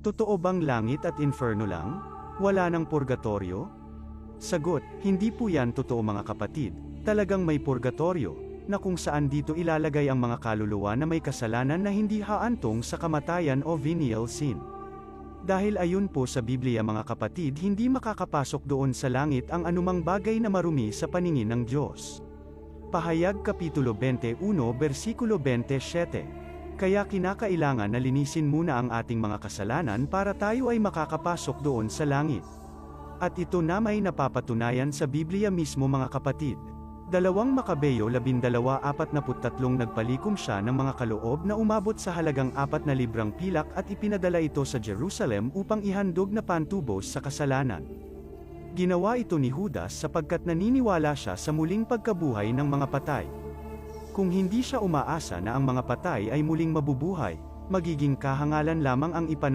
Totoo bang langit at inferno lang? Wala ng purgatorio? Sagot, hindi po yan totoo mga kapatid. Talagang may purgatorio, na kung saan dito ilalagay ang mga kaluluwa na may kasalanan na hindi haantong sa kamatayan o venial sin. Dahil ayon po sa Biblia mga kapatid hindi makakapasok doon sa langit ang anumang bagay na marumi sa paningin ng Diyos. Pahayag Kapitulo 21 versikulo 27 Kaya kinakailangan na linisin muna ang ating mga kasalanan para tayo ay makakapasok doon sa langit. At ito na may napapatunayan sa Biblia mismo mga kapatid. Dalawang Makabeyo 12.43 nagpalikom siya ng mga kaloob na umabot sa halagang apat na librang pilak at ipinadala ito sa Jerusalem upang ihandog na pantubos sa kasalanan. Ginawa ito ni Judas sapagkat naniniwala siya sa muling pagkabuhay ng mga patay. Kung hindi siya umaasa na ang mga patay ay muling mabubuhay, magiging kahangalan lamang ang ipanalangin